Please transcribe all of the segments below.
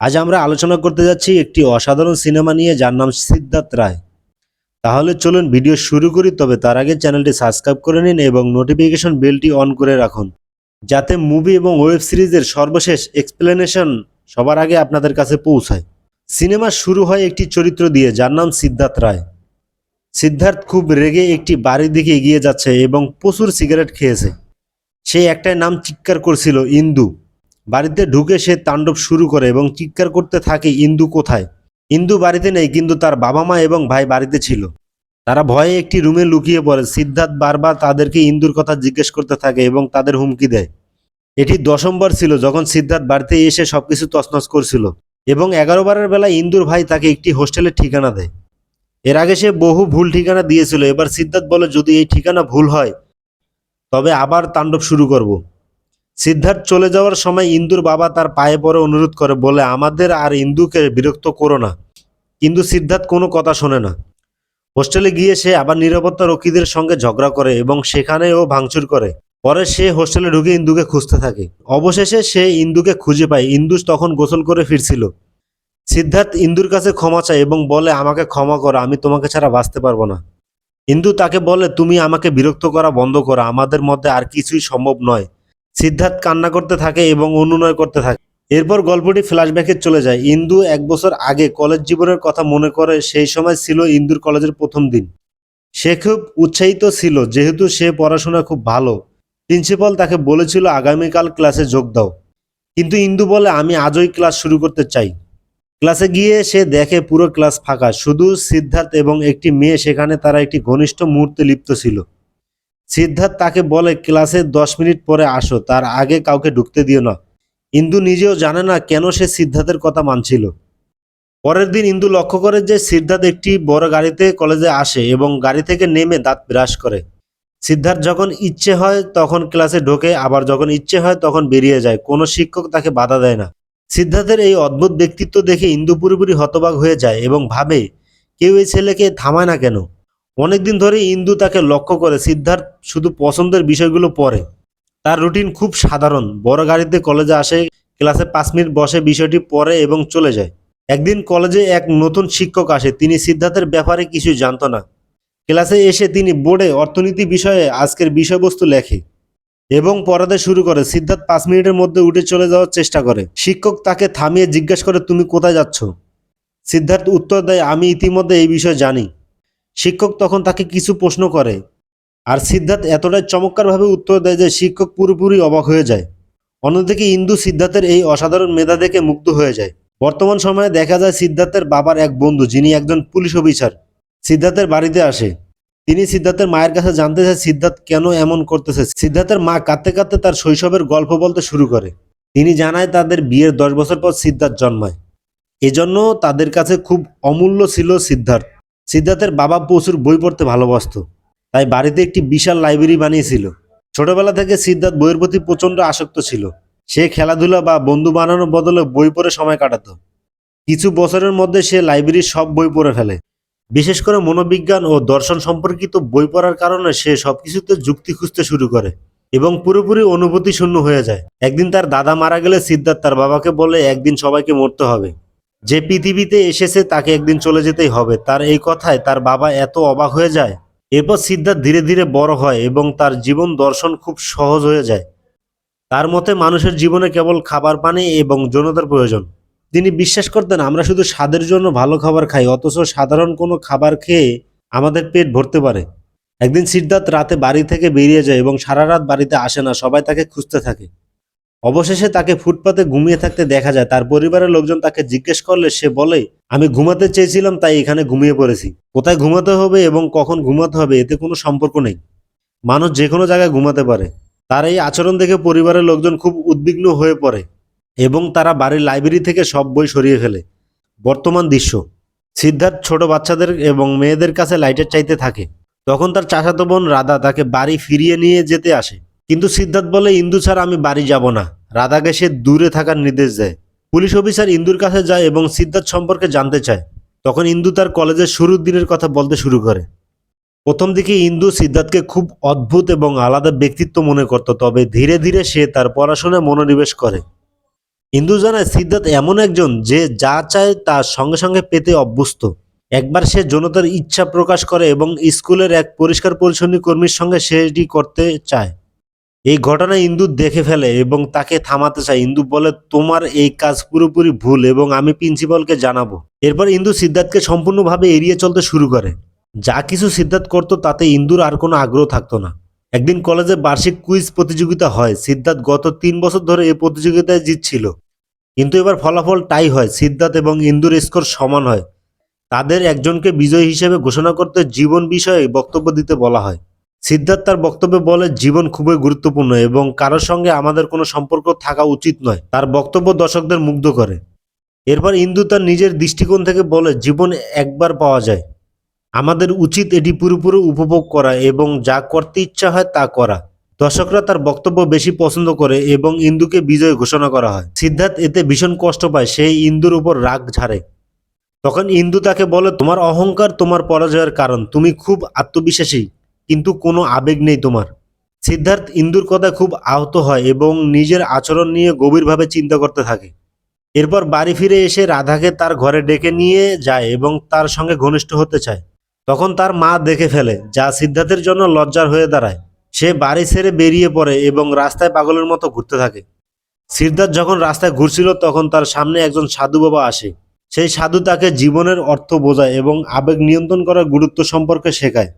আজ আমরা আলোচনা করতে যাচ্ছি একটি অসাধারণ সিনেমা নিয়ে, যার নাম সিদ্ধার্থ রায়। তাহলে চলুন ভিডিও শুরু করি, তবে তার আগে চ্যানেলটি সাবস্ক্রাইব করে নিন এবং নোটিফিকেশন বেলটি অন করে রাখুন, যাতে মুভি এবং ওয়েব সিরিজের সর্বশেষ এক্সপ্লেনেশন সবার আগে আপনাদের কাছে পৌঁছায়। সিনেমা শুরু হয় একটি চরিত্র দিয়ে, যার নাম সিদ্ধার্থ রায়। সিদ্ধার্থ খুব রেগে একটি বাড়ির দিকে এগিয়ে যাচ্ছে এবং প্রচুর সিগারেট খেয়েছে। সে একটাই নাম চিৎকার করছিল, ইন্দু। বাড়িতে ঢুকে সে তাণ্ডব শুরু করে এবং চিৎকার করতে থাকে, ইন্দু কোথায়? ইন্দু বাড়িতে নেই, কিন্তু তার বাবা মা এবং ভাই বাড়িতে ছিল। তারা ভয়ে একটি রুমে লুকিয়ে পড়ে। সিদ্ধার্থ বারবার তাদেরকে ইন্দুর কথা জিজ্ঞেস করতে থাকে এবং তাদের হুমকি দেয়। এটি দশমবার ছিল যখন সিদ্ধার্থ বাড়িতে এসে সবকিছু তছনছ করছিল এবং এগারো বারের বেলা ইন্দুর ভাই তাকে একটি হোস্টেলের ঠিকানা দেয়। এর আগে সে বহু ভুল ঠিকানা দিয়েছিল। এবার সিদ্ধার্থ বলে, যদি এই ঠিকানা ভুল হয়, তবে আবার তাণ্ডব শুরু করব। সিদ্ধার্থ চলে যাওয়ার সময় ইন্দুর বাবা তার পায়ে পরে অনুরোধ করে, বলে, আমাদের আর ইন্দুকে বিরক্ত করো না। কিন্তু সিদ্ধার্থ কোনো কথা শোনে না। হোস্টেলে গিয়ে সে আবার নিরাপত্তা রক্ষীদের সঙ্গে ঝগড়া করে এবং সেখানেও ভাঙচুর করে। পরে সে হোস্টেলে ঢুকে ইন্দুকে খুঁজতে থাকে। অবশেষে সে ইন্দুকে খুঁজে পায়। ইন্দু তখন গোসল করে ফিরছিল। সিদ্ধার্থ ইন্দুর কাছে ক্ষমা চায় এবং বলে, আমাকে ক্ষমা করো, আমি তোমাকে ছাড়া বাঁচতে পারব না। ইন্দু তাকে বলে, তুমি আমাকে বিরক্ত করা বন্ধ করো। আমাদের মধ্যে আর কিছুই সম্ভব নয়। সিদ্ধার্থ কান্না করতে থাকে এবং অনুনয় করতে থাকে। এরপর গল্পটি ফ্ল্যাশব্যাকে চলে যায়। ইন্দু এক বছর আগে কলেজ জীবনের কথা মনে করে, সেই সময় ছিল ইন্দুর কলেজের প্রথম দিন। সে খুব উৎসাহিত ছিল, যেহেতু সে পড়াশোনা খুব ভালো। প্রিন্সিপাল তাকে বলেছিল, আগামীকাল ক্লাসে যোগ দাও। কিন্তু ইন্দু বলে, আমি আজই ক্লাস শুরু করতে চাই। ক্লাসে গিয়ে সে দেখে পুরো ক্লাস ফাঁকা। শুধু সিদ্ধার্থ এবং একটি মেয়ে, সেখানে তারা একটি ঘনিষ্ঠ মুহূর্তে লিপ্ত ছিল। সিদ্ধার্থ তাকে বলে, ক্লাসে দশ মিনিট পরে আসো, তার আগে কাউকে ঢুকতে দিও না। ইন্দু নিজেও জানে না কেন সে সিদ্ধার্থের কথা মানছিল। পরের দিন ইন্দু লক্ষ্য করে যে সিদ্ধার্থ একটি বড় গাড়িতে কলেজে আসে এবং গাড়ি থেকে নেমে দাঁত ব্রাশ করে। সিদ্ধার্থ যখন ইচ্ছে হয় তখন ক্লাসে ঢোকে, আবার যখন ইচ্ছে হয় তখন বেরিয়ে যায়। কোনো শিক্ষক তাকে বাধা দেয় না। সিদ্ধার্থের এই অদ্ভুত ব্যক্তিত্ব দেখে ইন্দু পুরোপুরি হতবাক হয়ে যায় এবং ভাবে, কেউ এই ছেলেকে থামায় না কেন? অনেকদিন ধরে ইন্দু তাকে লক্ষ্য করে, সিদ্ধার্থ শুধু পছন্দের বিষয়গুলো পড়ে। তার রুটিন খুব সাধারণ। বড় গাড়িতে কলেজে আসে, ক্লাসে পাঁচ মিনিট বসে বিষয়টি পড়ে এবং চলে যায়। একদিন কলেজে এক নতুন শিক্ষক আসে, তিনি সিদ্ধার্থের ব্যাপারে কিছু জানত না। ক্লাসে এসে তিনি বোর্ডে অর্থনীতি বিষয়ে আজকের বিষয়বস্তু লেখে এবং পড়াতে শুরু করে। সিদ্ধার্থ পাঁচ মিনিটের মধ্যে উঠে চলে যাওয়ার চেষ্টা করে। শিক্ষক তাকে থামিয়ে জিজ্ঞাসা করে, তুমি কোথায় যাচ্ছ? সিদ্ধার্থ উত্তর দেয়, আমি ইতিমধ্যে এই বিষয়ে জানি। শিক্ষক তখন তাকে কিছু প্রশ্ন করে। আর সিদ্ধার্থ এতটাই চমৎকারভাবে উত্তর দেয় যে শিক্ষক পুরোপুরি অবাক হয়ে যায়। অন্যদিকে ইন্দু সিদ্ধার্থের এই অসাধারণ মেধা দেখে মুগ্ধ হয়ে যায়। বর্তমান সময়ে দেখা যায় সিদ্ধার্থের বাবার এক বন্ধু, যিনি একজন পুলিশ অফিসার, সিদ্ধার্থের বাড়িতে আসে। তিনি সিদ্ধার্থের মায়ের কাছে জানতে চায়, সিদ্ধার্থ কেন এমন করতেছে? সিদ্ধার্থের মা কাঁদতে কাঁদতে তার শৈশবের গল্প বলতে শুরু করে। তিনি জানায়, তাদের বিয়ের দশ বছর পর সিদ্ধার্থ জন্মায়। এজন্য তাদের কাছে খুব অমূল্য ছিল সিদ্ধার্থ। সিদ্ধার্থের বাবা প্রচুর বই পড়তে ভালোবাসত। তাই বাড়িতে একটি বিশাল লাইব্রেরি বানিয়েছিল। ছোটবেলা থেকে সিদ্ধার্থ বইয়ের প্রতি প্রচণ্ড আসক্ত ছিল। সে খেলাধুলা বা বন্ধু বানানোর বদলে বই পড়ে সময় কাটাতো। কিছু বছরের মধ্যে সে লাইব্রেরির সব বই পড়ে ফেলে। বিশেষ করে মনোবিজ্ঞান ও দর্শন সম্পর্কিত বই পড়ার কারণে সে সবকিছুতে যুক্তি খুঁজতে শুরু করে এবং পুরোপুরি অনুভূতি শূন্য হয়ে যায়। একদিন তার দাদা মারা গেলে সিদ্ধার্থ তার বাবাকে বলে, একদিন সবাইকে মরতে হবে। যে পৃথিবীতে এসেছে তাকে একদিন চলে যেতেই হবে। তার এই কথায় তার বাবা এত অবাক হয়ে যায়। এরপর সিদ্ধার্থ ধীরে ধীরে বড় হয় এবং তার জীবন দর্শন খুব সহজ হয়ে যায়। তার মতে মানুষের জীবনে কেবল খাবার পানি এবং যৌনতার প্রয়োজন। তিনি বিশ্বাস করতেন, আমরা শুধু স্বাদের জন্য ভালো খাবার খাই, অথচ সাধারণ কোনো খাবার খেয়ে আমাদের পেট ভরতে পারে। একদিন সিদ্ধার্থ রাতে বাড়ি থেকে বেরিয়ে যায় এবং সারা রাত বাড়িতে আসে না, সবাই তাকে খুঁজতে থাকে। অবশেষে তাকে ফুটপাতে ঘুমিয়ে থাকতে দেখা যায়। তার পরিবারের লোকজন তাকে জিজ্ঞেস করলে সে বলে, আমি ঘুমাতে চেয়েছিলাম, তাই এখানে ঘুমিয়ে পড়েছি। কোথায় ঘুমাতে হবে এবং কখন ঘুমাতে হবে এতে কোনো সম্পর্ক নেই। মানুষ যে কোনো জায়গায় ঘুমাতে পারে। তার এই আচরণ দেখে পরিবারের লোকজন খুব উদ্বিগ্ন হয়ে পড়ে এবং তারা বাড়ির লাইব্রেরি থেকে সব বই সরিয়ে ফেলে। বর্তমান দৃশ্য, সিদ্ধার্থ ছোট বাচ্চাদের এবং মেয়েদের কাছে লাইটের চাইতে থাকে। তখন তার চাচাতো বোন রাধা তাকে বাড়ি ফিরিয়ে নিয়ে যেতে আসে। কিন্তু সিদ্ধার্থ বলে ইন্দু ছাড়া আমি বাড়ি যাব না। রাধাকে সে দূরে থাকার নির্দেশ দেয়। পুলিশ অফিসার ইন্দুর কাছে যায় এবং সিদ্ধার্থ সম্পর্কে জানতে চায়। তখন ইন্দু তার কলেজের শুরুর দিনের কথা বলতে শুরু করে। প্রথম দিকে ইন্দু সিদ্ধার্থকে খুব অদ্ভুত এবং আলাদা ব্যক্তিত্ব মনে করত, তবে ধীরে ধীরে সে তার পড়াশোনায় মনোনিবেশ করে। ইন্দু জানায় সিদ্ধার্থ এমন একজন যে যা চায় তা সঙ্গে সঙ্গে পেতে অভ্যস্ত। একবার সে জনতার ইচ্ছা প্রকাশ করে এবং স্কুলের এক পরিষ্কার পরিচ্ছন্ন কর্মীর সঙ্গে সেটি করতে চায়। এই ঘটনা ইন্দু দেখে ফেলে এবং তাকে থামাতে চায়। ইন্দু বলে, তোমার এই কাজ পুরোপুরি ভুল এবং আমি প্রিন্সিপালকে জানাব। এরপর ইন্দু সিদ্ধার্থকে সম্পূর্ণভাবে এড়িয়ে চলতে শুরু করে। যা কিছু সিদ্ধার্থ করতো, তাতে ইন্দুর আর কোনো আগ্রহ থাকতো না। একদিন কলেজে বার্ষিক কুইজ প্রতিযোগিতা হয়। সিদ্ধার্থ গত তিন বছর ধরে এই প্রতিযোগিতায় জিতছিল। কিন্তু এবার ফলাফল টাই হয়। সিদ্ধার্থ এবং ইন্দুর স্কোর সমান হয়। তাদের একজনকে বিজয়ী হিসেবে ঘোষণা করতে জীবন বিষয়ে বক্তব্য দিতে বলা হয়। সিদ্ধার্থ তার বক্তব্যে বলে, জীবন খুবই গুরুত্বপূর্ণ এবং কারোর সঙ্গে আমাদের কোনো সম্পর্ক থাকা উচিত নয়। তার বক্তব্য দর্শকদের মুগ্ধ করে। এরপর ইন্দু তার নিজের দৃষ্টিকোণ থেকে বলে, জীবন একবার পাওয়া যায়। আমাদের উচিত এটি পুরোপুরি উপভোগ করা এবং যা করতে ইচ্ছা হয় তা করা। দর্শকরা তার বক্তব্য বেশি পছন্দ করে এবং ইন্দুকে বিজয় ঘোষণা করা হয়। সিদ্ধার্থ এতে ভীষণ কষ্ট পায়, সেই ইন্দুর উপর রাগ ঝাড়ে। তখন ইন্দু তাকে বলে, তোমার অহংকার তোমার পরাজয়ের কারণ, তুমি খুব আত্মবিশ্বাসী। কিন্তু কোনো আবেগ নেই তোমার। সিদ্ধার্থ ইন্দুর কথা খুব আহত হয় এবং নিজের আচরণ নিয়ে গভীরভাবে চিন্তা করতে থাকে। এরপর বাড়ি ফিরে এসে রাধাকে তার ঘরে ডেকে নিয়ে যায় এবং তার সঙ্গে ঘনিষ্ঠ হতে চায়। তখন তার মা দেখে ফেলে, যা সিদ্ধার্থের জন্য লজ্জার হয়ে দাঁড়ায়। সে বাড়ি ছেড়ে বেরিয়ে পড়ে এবং রাস্তায় পাগলের মতো ঘুরতে থাকে। সিদ্ধার্থ যখন রাস্তায় ঘুরছিল, তখন তার সামনে একজন সাধু বাবা আসে। সেই সাধু তাকে জীবনের অর্থ বোঝায় এবং আবেগ নিয়ন্ত্রণ করার গুরুত্ব সম্পর্কে শেখায়।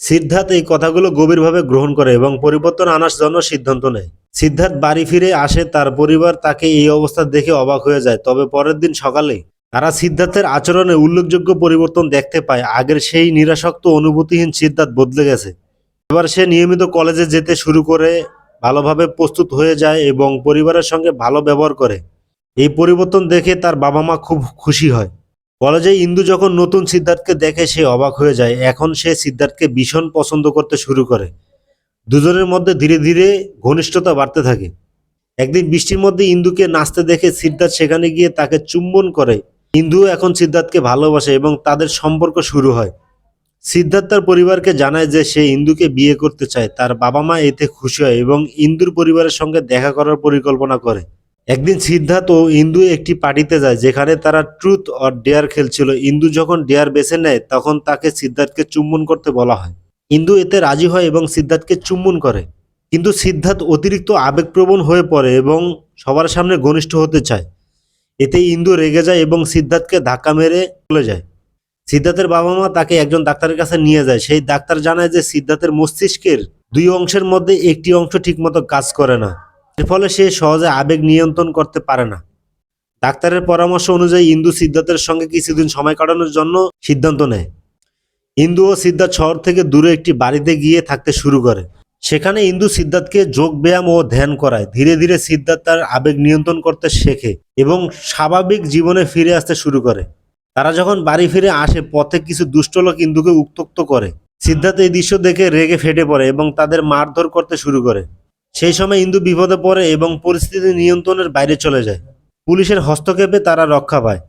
সিদ্ধার্থ এই কথাগুলো গভীরভাবে গ্রহণ করে এবং পরিবর্তন আনার জন্য সিদ্ধান্ত নেয়। সিদ্ধার্থ বাড়ি ফিরে আসে, তার পরিবার তাকে এই অবস্থা দেখে অবাক হয়ে যায়। তবে পরের দিন সকালে তারা সিদ্ধার্থের আচরণে উল্লেখযোগ্য পরিবর্তন দেখতে পায়। আগের সেই নিরাসক্ত অনুভূতিহীন সিদ্ধার্থ বদলে গেছে। এবার সে নিয়মিত কলেজে যেতে শুরু করে, ভালোভাবে প্রস্তুত হয়ে যায় এবং পরিবারের সঙ্গে ভালো ব্যবহার করে। এই পরিবর্তন দেখে তার বাবা মা খুব খুশি হয়। কলেজে ইন্দু যখন নতুন সিদ্ধার্থকে দেখে সে অবাক হয়ে যায়। এখন সে সিদ্ধার্থকে ভীষণ পছন্দ করতে শুরু করে। দুজনের মধ্যে ধীরে ধীরে ঘনিষ্ঠতা বাড়তে থাকে। একদিন বৃষ্টির মধ্যে ইন্দুকে নাচতে দেখে সিদ্ধার্থ সেখানে গিয়ে তাকে চুম্বন করে। ইন্দু এখন সিদ্ধার্থকে ভালোবাসে এবং তাদের সম্পর্ক শুরু হয়। সিদ্ধার্থ তার পরিবারকে জানায় যে সে ইন্দুকে বিয়ে করতে চায়। তার বাবা মা এতে খুশি হয় এবং ইন্দুর পরিবারের সঙ্গে দেখা করার পরিকল্পনা করে। একদিন সিদ্ধার্থ ও ইন্দু একটি পার্টিতে যায়, যেখানে তারা ট্রুথ অর ডেয়ার খেলছিল। ইন্দু যখন ডেয়ার বেছে নেয়, তখন তাকে সিদ্ধার্থকে চুম্বন করতে বলা হয়। ইন্দু এতে রাজি হয় এবং সিদ্ধার্থকে চুম্বন করে। কিন্তু সিদ্ধার্থ অতিরিক্ত আবেগপ্রবণ হয়ে পড়ে এবং সবার সামনে ঘনিষ্ঠ হতে চায়। এতে ইন্দু রেগে যায় এবং সিদ্ধার্থকে ধাক্কা মেরে চলে যায়। সিদ্ধার্থের বাবা মা তাকে একজন ডাক্তারের কাছে নিয়ে যায়। সেই ডাক্তার জানায় যে সিদ্ধার্থের মস্তিষ্কের দুই অংশের মধ্যে একটি অংশ ঠিকমতো কাজ করে না। এর ফলে সে সহজে আবেগ নিয়ন্ত্রণ করতে পারে না। ডাক্তারের পরামর্শ অনুযায়ী ইন্দু সিদ্ধার্থের সঙ্গে কিছুদিন সময় কাটানোর জন্য সিদ্ধান্ত নেয়। ইন্দু ও সিদ্ধার্থ শহর থেকে দূরে একটি বাড়িতে গিয়ে থাকতে শুরু করে। সেখানে ইন্দু সিদ্ধার্থকে যোগ ব্যায়াম ও ধ্যান করায়। ধীরে ধীরে সিদ্ধার্থ তার আবেগ নিয়ন্ত্রণ করতে শেখে এবং স্বাভাবিক জীবনে ফিরে আসতে শুরু করে। তারা যখন বাড়ি ফিরে আসে, পথে কিছু দুষ্ট লোক ইন্দুকে উত্তক্ত করে। সিদ্ধার্থ এই দৃশ্য দেখে রেগে ফেটে পড়ে এবং তাদের মারধর করতে শুরু করে। সেই সময় ইন্দু বিপদে পড়ে এবং পরিস্থিতি নিয়ন্ত্রণের বাইরে চলে যায়। পুলিশের হস্তক্ষেপে তারা রক্ষা পায়।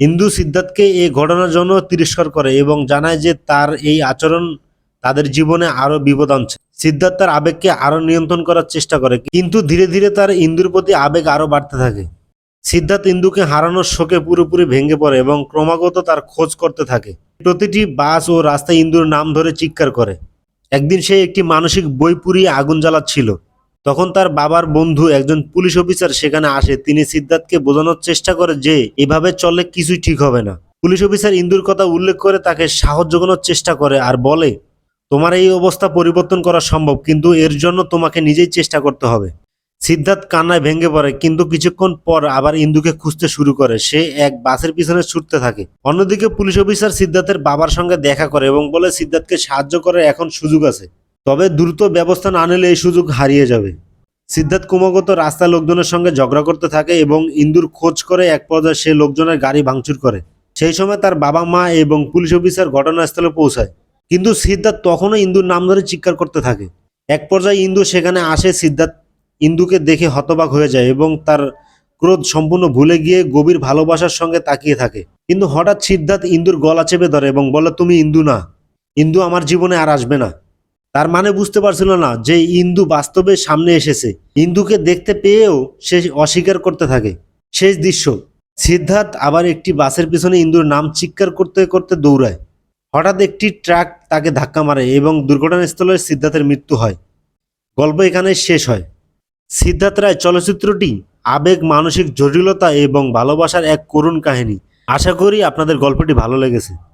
ইন্দু সিদ্ধার্থকে এই ঘটনার জন্য তিরস্কার করে এবং জানায় যে তার এই আচরণ তাদের জীবনে আরও বিপদ আনছে। সিদ্ধার্থ তার আবেগকে আরও নিয়ন্ত্রণ করার চেষ্টা করে, কিন্তু ধীরে ধীরে তার ইন্দুর প্রতি আবেগ আরও বাড়তে থাকে। সিদ্ধার্থ ইন্দুকে হারানোর শোকে পুরোপুরি ভেঙে পড়ে এবং ক্রমাগত তার খোঁজ করতে থাকে। প্রতিটি বাস ও রাস্তায় ইন্দুর নাম ধরে চিৎকার করে। একদিন সে একটি মানসিক বই পুড়িয়ে আগুন জ্বালাচ্ছিল। তখন তার বাবার বন্ধু একজন পুলিশ অফিসার সেখানে আসে। তিনি সিদ্ধার্থকে বোঝানোর চেষ্টা করে যে, এভাবে চললে কিছুই ঠিক হবে না। পুলিশ অফিসার ইন্দুর কথা উল্লেখ করে তাকে সাহস জোগানোর চেষ্টা করে আর বলে, তোমার এই অবস্থা পরিবর্তন করা সম্ভব, কিন্তু এর জন্য তোমাকে নিজেই চেষ্টা করতে হবে। সিদ্ধার্থ কান্নায় ভেঙে পড়ে, কিন্তু কিছুক্ষণ পর আবার ইন্দুকে খুঁজতে শুরু করে। সে এক বাসের পিছনে ছুটতে থাকে। অন্যদিকে পুলিশ অফিসার সিদ্ধার্থের বাবার সঙ্গে দেখা করে এবং বলে, সিদ্ধার্থকে সাহায্য করার এখন সুযোগ আছে। তবে দ্রুত ব্যবস্থা না নিলে এই সুযোগ হারিয়ে যাবে। সিদ্ধার্থ ক্রমাগত রাস্তার লোকজনের সঙ্গে ঝগড়া করতে থাকে এবং ইন্দুর খোঁজ করে এক পর্যায়ে সে লোকজনের গাড়ি ভাঙচুর করে। সেই সময় তার বাবা, মা এবং পুলিশ অফিসার ঘটনাস্থলে পৌঁছায়। কিন্তু সিদ্ধার্থ তখনও ইন্দুর নাম ধরে চিৎকার করতে থাকে। এক পর্যায়ে ইন্দু সেখানে আসে, সিদ্ধার্থ ইন্দুকে দেখে হতবাক হয়ে যায় এবং তার ক্রোধ সম্পূর্ণ ভুলে গিয়ে গভীর ভালোবাসার সঙ্গে তাকিয়ে থাকে। কিন্তু হঠাৎ সিদ্ধার্থ ইন্দুর গলা চেপে ধরে এবং বলে, তুমি ইন্দু না। ইন্দু আমার জীবনে আর আসবে না। তার মানে বুঝতে পারছিল না যে ইন্দু বাস্তবে সামনে এসেছে। ইন্দুকে দেখতে পেয়েও সে অস্বীকার করতে থাকে। শেষ দৃশ্য। সিদ্ধার্থ আবার একটি বাসের পিছনে ইন্দুর নাম চিৎকার করতে করতে দৌড়ায়। হঠাৎ একটি ট্রাক তাকে ধাক্কা মারে এবং দুর্ঘটনাস্থলে সিদ্ধার্থের মৃত্যু হয়। গল্প এখানে শেষ হয়। সিদ্ধার্থ রায় চলচ্চিত্রটি আবেগ, মানসিক জটিলতা এবং ভালোবাসার এক করুণ কাহিনী। আশা করি আপনাদের গল্পটি ভালো লেগেছে।